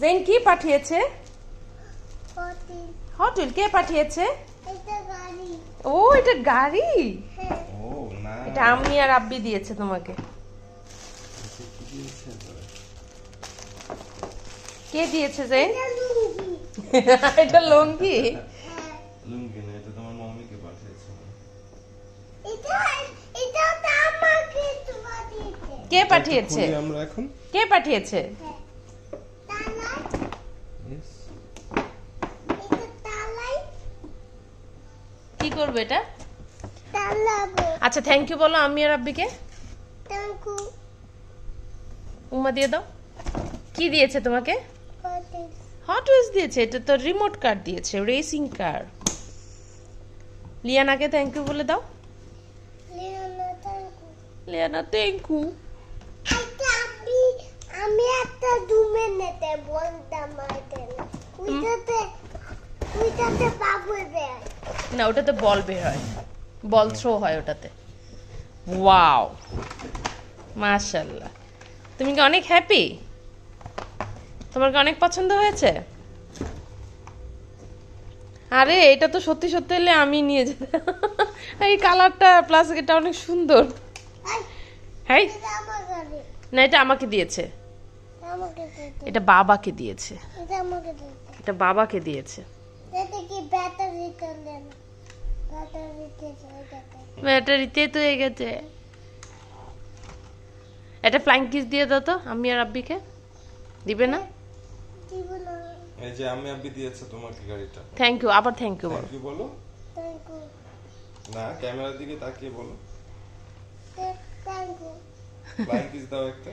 Gen কি পাঠিয়েছে? পটি hot wheel কে পাঠিয়েছে? ও এটা গাড়ি? হ্যাঁ। ও না। এটা আমি আর আব্বি দিয়েছে তোমাকে। কি দিয়েছে জেন এটা লুঙ্গি। লঙ্গি? হ্যাঁ। লুঙ্গি না এটা তোমার মমিকে পাঠিয়েছে। এটা এটা আমাকে কে পাঠিয়েছে? আমরা এখন? কে পাঠিয়েছে হ্যাঁ তালাই Yes. এটা তালাই কি করবে এটা? আচ্ছা থ্যাংক ইউ বলো আমি আর আব্বিকে? উমা দিয়ে দাও। কি দিয়েছে তোমাকে? হট হুইলস দিয়েছে এটা তো রিমোট কার দিয়েছে রেসিং কার লিয়ানাকে থ্যাংক ইউ বলে দাও। লিয়ানা থ্যাংক ইউ আমি আমি একটা দুমে নেতে বলতাম উইটাতে বাবু দেয় না ওটাতে বল বের হয়। বল থ্রো হয় ওটাতে। ওয়াও মাশাল্লাহ। তুমি কি অনেক হ্যাপি তোমার কি অনেক পছন্দ হয়েছে? আরে এটা তো সত্যি সত্যি হলে আমি নিয়ে যেতাম। এই কালারটা প্লাস এটা অনেক সুন্দর। হ্যাঁ না এটা আমাকে দিয়েছে। এটা বাবাকে দিয়েছে। এটা আমাকে দিতে এটা বাবাকে দিয়েছে এতে কি ব্যাটারি চলে না ব্যাটারিতে তো হয়ে গেছে। এটা ফ্লাইং কিস দিয়ে দাও তো আমি আর আব্বিকে। দিবে না? এই যে আমি আব্বি দিয়েছে তোমাকে গাড়িটা। থ্যাংক ইউ আবার থ্যাংক ইউ বলো। থ্যাংক ইউ বলো। থ্যাংক ইউ না ক্যামেরার দিকে তাকিয়ে বলো। থ্যাংক ইউ ফ্লাইং কিস দাও একটা।